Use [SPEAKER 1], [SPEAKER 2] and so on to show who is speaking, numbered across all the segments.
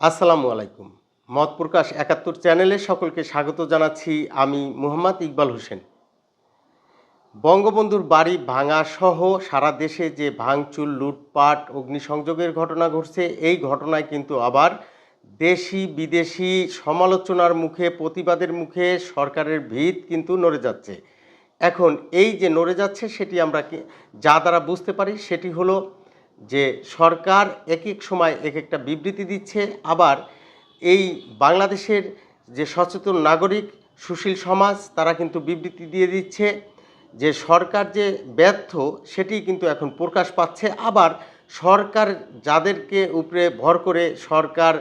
[SPEAKER 1] আসসালামু আলাইকুম। মত প্রকাশ একাত্তর চ্যানেলে সকলকে স্বাগত জানাচ্ছি আমি মুহাম্মদ ইকবাল হোসেন। বঙ্গবন্ধুর বাড়ি ভাঙা সহ সারা দেশে যে ভাঙচুর, লুটপাট, অগ্নিসংযোগের ঘটনা ঘটছে, এই ঘটনায় কিন্তু আবার দেশি, বিদেশি সমালোচনার মুখে, প্রতিবাদের মুখে সরকারের ভিত কিন্তু নড়ে যাচ্ছে। এখন এই যে নড়ে যাচ্ছে, সেটি আমরা যা দ্বারা বুঝতে পারি, সেটি হলো যে সরকার এক এক সময় এক একটা বিবৃতি দিচ্ছে, আবার এই বাংলাদেশের যে সচেতন নাগরিক সুশীল সমাজ, তারা কিন্তু বিবৃতি দিয়ে দিচ্ছে যে সরকার যে ব্যর্থ সেটি কিন্তু এখন প্রকাশ পাচ্ছে। আবার সরকার যাদেরকে উপরে ভর করে সরকার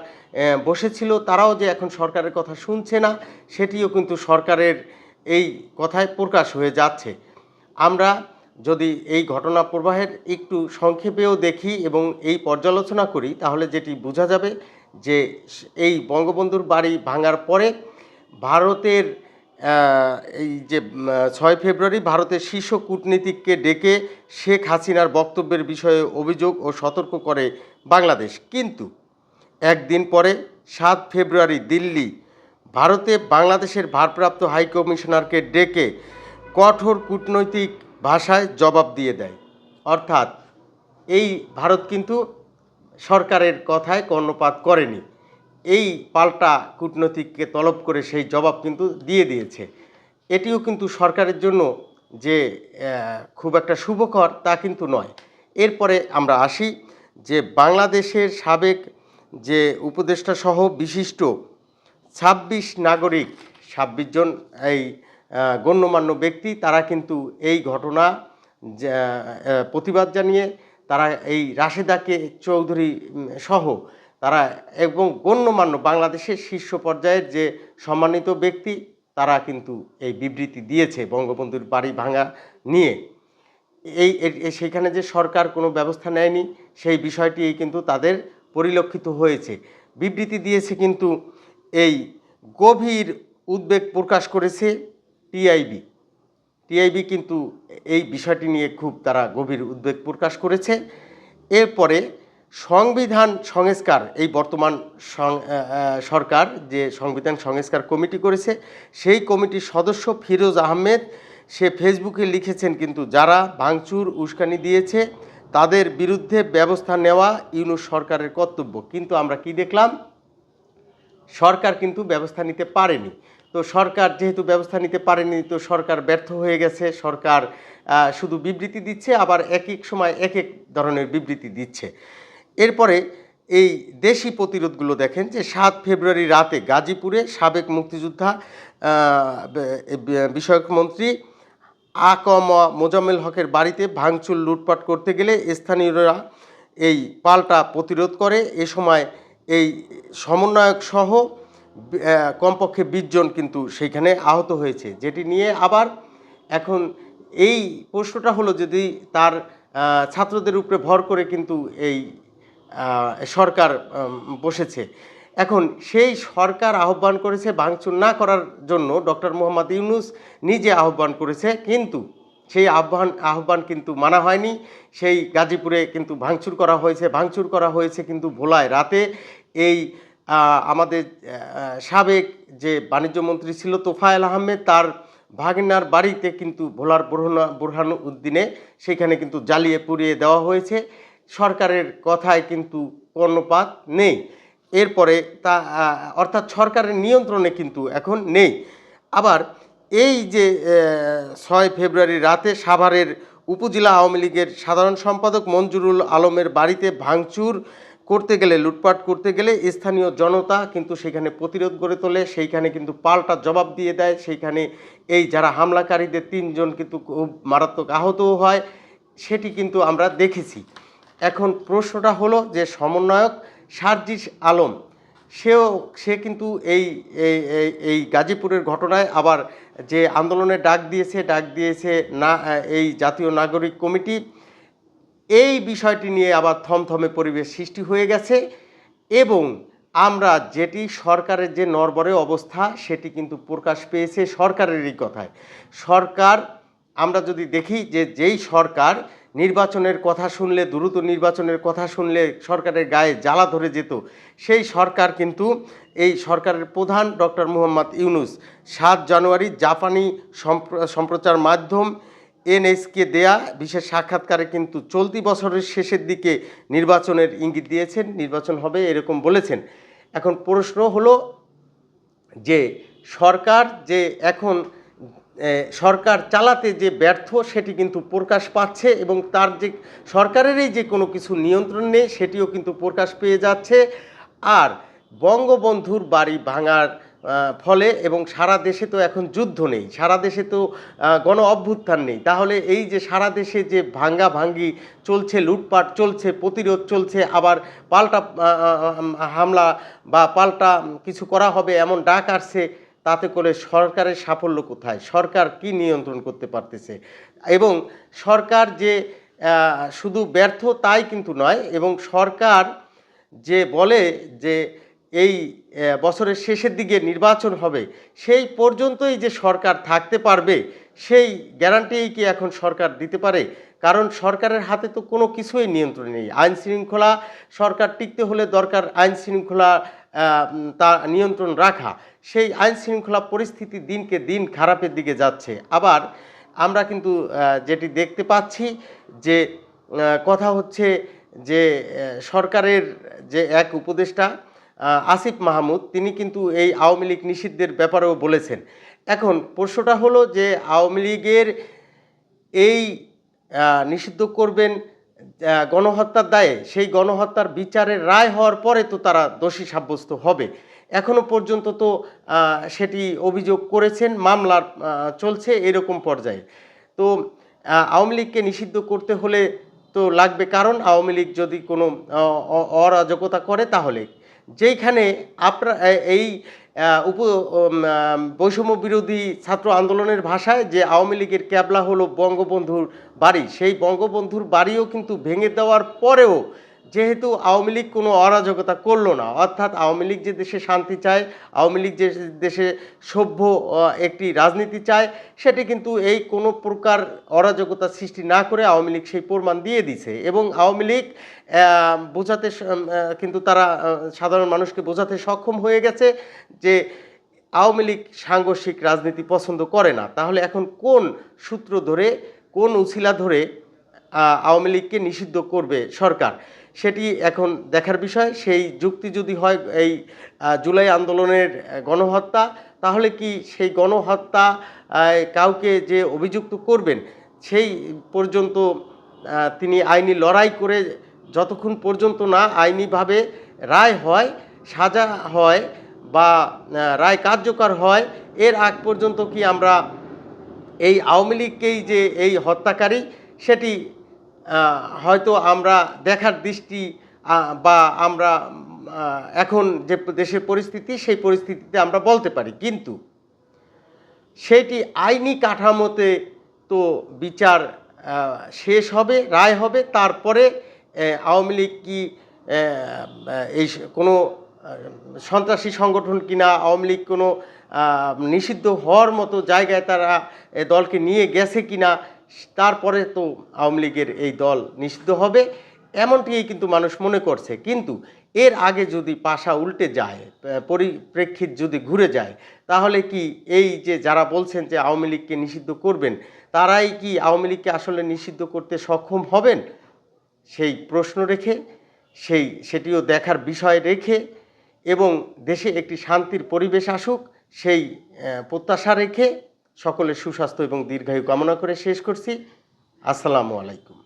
[SPEAKER 1] বসেছিল, তারাও যে এখন সরকারের কথা শুনছে না, সেটিও কিন্তু সরকারের এই কথায় প্রকাশ হয়ে যাচ্ছে। আমরা যদি এই ঘটনা প্রবাহের একটু সংক্ষেপেও দেখি এবং এই পর্যালোচনা করি, তাহলে যেটি বোঝা যাবে যে এই বঙ্গবন্ধুর বাড়ি ভাঙার পরে ভারতের এই যে ছয় ফেব্রুয়ারি ভারতের শীর্ষ কূটনীতিককে ডেকে শেখ হাসিনার বক্তব্যের বিষয়ে অভিযোগ ও সতর্ক করে বাংলাদেশ। কিন্তু একদিন পরে সাত ফেব্রুয়ারি দিল্লি ভারতে বাংলাদেশের ভারপ্রাপ্ত হাইকমিশনারকে ডেকে কঠোর কূটনৈতিক ভাষায় জবাব দিয়ে দেয়। অর্থাৎ এই ভারত কিন্তু সরকারের কথায় কর্ণপাত করেনি। এই পাল্টা কূটনৈতিককে তলব করে সেই জবাব কিন্তু দিয়ে দিয়েছে। এটিও কিন্তু সরকারের জন্য যে খুব একটা শুভকর তা কিন্তু নয়। এরপরে আমরা আসি যে, বাংলাদেশের সাবেক যে উপদেষ্টা সহ বিশিষ্ট ছাব্বিশ নাগরিক, ছাব্বিশ জন এই গণ্যমান্য ব্যক্তি, তারা কিন্তু এই ঘটনা প্রতিবাদ জানিয়ে তারা এই রাশেদাকে চৌধুরী সহ তারা এবং গণ্যমান্য বাংলাদেশের শীর্ষ পর্যায়ের যে সম্মানিত ব্যক্তি, তারা কিন্তু এই বিবৃতি দিয়েছে বঙ্গবন্ধুর বাড়ি ভাঙা নিয়ে। এই সেখানে যে সরকার কোনো ব্যবস্থা নেয়নি, সেই বিষয়টি কিন্তু তাদের পরিলক্ষিত হয়েছে। বিবৃতি দিয়েছে কিন্তু এই গভীর উদ্বেগ প্রকাশ করেছে টিআইবি। টিআইবি কিন্তু এই বিষয়টি নিয়ে খুব তারা গভীর উদ্বেগ প্রকাশ করেছে। এরপরে সংবিধান সংস্কার, এই বর্তমান সরকার যে সংবিধান সংস্কার কমিটি করেছে, সেই কমিটির সদস্য ফিরোজ আহমেদ, সে ফেসবুকে লিখেছেন কিন্তু যারা ভাঙচুর, উস্কানি দিয়েছে, তাদের বিরুদ্ধে ব্যবস্থা নেওয়া ইউনুস সরকারের কর্তব্য। কিন্তু আমরা কি দেখলাম? সরকার কিন্তু ব্যবস্থা নিতে পারেনি। তো সরকার যেহেতু ব্যবস্থা নিতে পারেনি, তো সরকার ব্যর্থ হয়ে গেছে। সরকার শুধু বিবৃতি দিচ্ছে, আবার এক এক সময় এক এক ধরনের বিবৃতি দিচ্ছে। এরপরে এই দেশি প্রতিরোধগুলো দেখেন যে, সাত ফেব্রুয়ারি রাতে গাজীপুরে সাবেক মুক্তিযোদ্ধা বিষয়ক মন্ত্রী আকম মোজাম্মেল হকের বাড়িতে ভাঙচুর লুটপাট করতে গেলে স্থানীয়রা এই পাল্টা প্রতিরোধ করে। এ সময় এই সমন্বয়ক সহ কমপক্ষে বিশ জন কিন্তু সেইখানে আহত হয়েছে, যেটি নিয়ে আবার এখন এই প্রশ্নটা হলো যদি তার ছাত্রদের উপরে ভর করে কিন্তু এই সরকার বসেছে। এখন সেই সরকার আহ্বান করেছে ভাঙচুর না করার জন্য ডক্টর মোহাম্মদ ইউনুস নিজে আহ্বান করেছে, কিন্তু সেই আহ্বান আহ্বান কিন্তু মানা হয়নি। সেই গাজীপুরে কিন্তু ভাঙচুর করা হয়েছে, ভাঙচুর করা হয়েছে কিন্তু ভোলায় রাতে। এই আমাদের সাবেক যে বাণিজ্য মন্ত্রী ছিল তোফায়েল আহমেদ, তার ভাগনার বাড়িতে কিন্তু ভোলার বুরহানা, বুরহান উদ্দিনে সেখানে কিন্তু জ্বালিয়ে পুড়িয়ে দেওয়া হয়েছে। সরকারের কথায় কিন্তু কর্ণপাত নেই। এরপরে তা অর্থাৎ সরকারের নিয়ন্ত্রণে কিন্তু এখন নেই। আবার এই যে ছয় ফেব্রুয়ারি রাতে সাভারের উপজেলা আওয়ামী লীগের সাধারণ সম্পাদক মঞ্জুরুল আলমের বাড়িতে ভাঙচুর করতে গেলে, লুটপাট করতে গেলে স্থানীয় জনতা কিন্তু সেখানে প্রতিরোধ গড়ে তোলে, সেইখানে কিন্তু পাল্টা জবাব দিয়ে দেয়, সেইখানে এই যারা হামলাকারীদের তিনজন কিন্তু খুব মারাত্মক আহতও হয়, সেটি কিন্তু আমরা দেখেছি। এখন প্রশ্নটা হলো যে সমন্বয়ক সার্জিস আলম, সেও, সে কিন্তু এই এই গাজীপুরের ঘটনায় আবার যে আন্দোলনে ডাক দিয়েছে ডাক দিয়েছে না, এই জাতীয় নাগরিক কমিটি এই বিষয়টি নিয়ে আবার থমথমে পরিবেশ সৃষ্টি হয়ে গেছে এবং আমরা যেটি সরকারের যে নরবরে অবস্থা, সেটি কিন্তু প্রকাশ পেয়েছে সরকারেরই কথায়। সরকার, আমরা যদি দেখি যে যেই সরকার নির্বাচনের কথা শুনলে, দ্রুত নির্বাচনের কথা শুনলে সরকারের গায়ে জ্বালা ধরে যেত, সেই সরকার কিন্তু এই সরকারের প্রধান ডক্টর মোহাম্মদ ইউনুস সাত জানুয়ারি জাপানি সম্প্র- সম্প্রচার মাধ্যম এনএসকে দেয়া বিশেষ সাক্ষাৎকারে কিন্তু চলতি বছরের শেষের দিকে নির্বাচনের ইঙ্গিত দিয়েছেন, নির্বাচন হবে এরকম বলেছেন। এখন প্রশ্ন হলো যে সরকার যে এখন সরকার চালাতে যে ব্যর্থ সেটি কিন্তু প্রকাশ পাচ্ছে এবং তার যে, সরকারেরই যে কোনো কিছু নিয়ন্ত্রণ নেই সেটিও কিন্তু প্রকাশ পেয়ে যাচ্ছে। আর বঙ্গবন্ধুর বাড়ি ভাঙার ফলে এবং সারা দেশে তো এখন যুদ্ধ নেই, সারা দেশে তো গণ অভ্যুত্থান নেই। তাহলে এই যে সারা দেশে যে ভাঙ্গা ভাঙ্গি চলছে, লুটপাট চলছে, প্রতিরোধ চলছে, আবার পাল্টা হামলা বা পাল্টা কিছু করা হবে এমন ডাক আসছে, তাতে করে সরকারের সাফল্য কোথায়? সরকার কি নিয়ন্ত্রণ করতে পারতেছে? এবং সরকার যে শুধু ব্যর্থ তাই কিন্তু নয়, এবং সরকার যে বলে যে এই বছরের শেষের দিকে নির্বাচন হবে, সেই পর্যন্তই যে সরকার থাকতে পারবে, সেই গ্যারান্টিই কি এখন সরকার দিতে পারে? কারণ সরকারের হাতে তো কোনো কিছুই নিয়ন্ত্রণ নেই। আইন শৃঙ্খলা, সরকার টিকতে হলে দরকার আইন শৃঙ্খলা তা নিয়ন্ত্রণ রাখা। সেই আইন শৃঙ্খলা পরিস্থিতি দিনকে দিন খারাপের দিকে যাচ্ছে। আবার আমরা কিন্তু যেটি দেখতে পাচ্ছি যে কথা হচ্ছে যে সরকারের যে এক উপদেষ্টা আসিফ মাহমুদ, তিনি কিন্তু এই আওয়ামী লীগ নিষিদ্ধের ব্যাপারেও বলেছেন। এখন প্রশ্নটা হলো যে আওয়ামী লীগের এই নিষিদ্ধ করবেন গণহত্যার দায়ে, সেই গণহত্যার বিচারের রায় হওয়ার পরে তো তারা দোষী সাব্যস্ত হবে। এখনও পর্যন্ত তো সেটি অভিযোগ করেছেন, মামলার চলছে এরকম পর্যায়ে। তো আওয়ামী লীগকে নিষিদ্ধ করতে হলে তো লাগবে কারণ আওয়ামী লীগ যদি কোনো অরাজকতা করে তাহলে। যেইখানে আপনার এই উপ বৈষম্য বিরোধী ছাত্র আন্দোলনের ভাষায় যে আওয়ামী লীগের ক্যাবলা হলো বঙ্গবন্ধুর বাড়ি, সেই বঙ্গবন্ধুর বাড়িও কিন্তু ভেঙে দেওয়ার পরেও যেহেতু আওয়ামী লীগ কোনো অরাজকতা করল না, অর্থাৎ আওয়ামী লীগ যে দেশে শান্তি চায়, আওয়ামী লীগ যে দেশে সভ্য একটি রাজনীতি চায়, সেটি কিন্তু এই কোনো প্রকার অরাজকতা সৃষ্টি না করে আওয়ামী লীগ সেই প্রমাণ দিয়ে দিছে। এবং আওয়ামী লীগ বোঝাতে কিন্তু তারা সাধারণ মানুষকে বোঝাতে সক্ষম হয়ে গেছে যে আওয়ামী লীগ সাংঘর্ষিক রাজনীতি পছন্দ করে না। তাহলে এখন কোন সূত্র ধরে, কোন উছিলা ধরে আওয়ামী লীগকে নিষিদ্ধ করবে সরকার? সেটি এখন দেখার বিষয়। সেই যুক্তি যদি হয় এই জুলাই আন্দোলনের গণহত্যা, তাহলে কি সেই গণহত্যা কাউকে যে অভিযুক্ত করবেন, সেই পর্যন্ত তিনি আইনি লড়াই করে যতক্ষণ পর্যন্ত না আইনিভাবে রায় হয়, সাজা হয় বা রায় কার্যকর হয়, এর আগ পর্যন্ত কি আমরা এই আওয়ামী লীগকেই যে এই হত্যাকারী, সেটি হয়তো আমরা দেখার দৃষ্টি বা আমরা এখন যে দেশের পরিস্থিতি, সেই পরিস্থিতিতে আমরা বলতে পারি। কিন্তু সেটি আইনি কাঠামোতে তো বিচার শেষ হবে, রায় হবে, তারপরে আওয়ামী লীগ কি এই কোনো সন্ত্রাসী সংগঠন কিনা, আওয়ামী লীগ কোনো নিষিদ্ধ হওয়ার মতো জায়গায় তারা দলকে নিয়ে গেছে কিনা তারপরে তো আওয়ামী লীগের এই দল নিষিদ্ধ হবে, এমনটিই কিন্তু মানুষ মনে করছে। কিন্তু এর আগে যদি পাশা উল্টে যায় পরিপ্রেক্ষিত যদি ঘুরে যায়, তাহলে কি এই যে যারা বলছেন যে আওয়ামী লীগকে নিষিদ্ধ করবেন, তারাই কি আওয়ামী লীগকে আসলে নিষিদ্ধ করতে সক্ষম হবেন? সেই প্রশ্ন রেখে, সেই সেটিও দেখার বিষয় রেখে এবং দেশে একটি শান্তির পরিবেশ আসুক, সেই প্রত্যাশা রেখে সকলের সুস্বাস্থ্য এবং দীর্ঘায়ু কামনা করে শেষ করছি। আসসালামু আলাইকুম।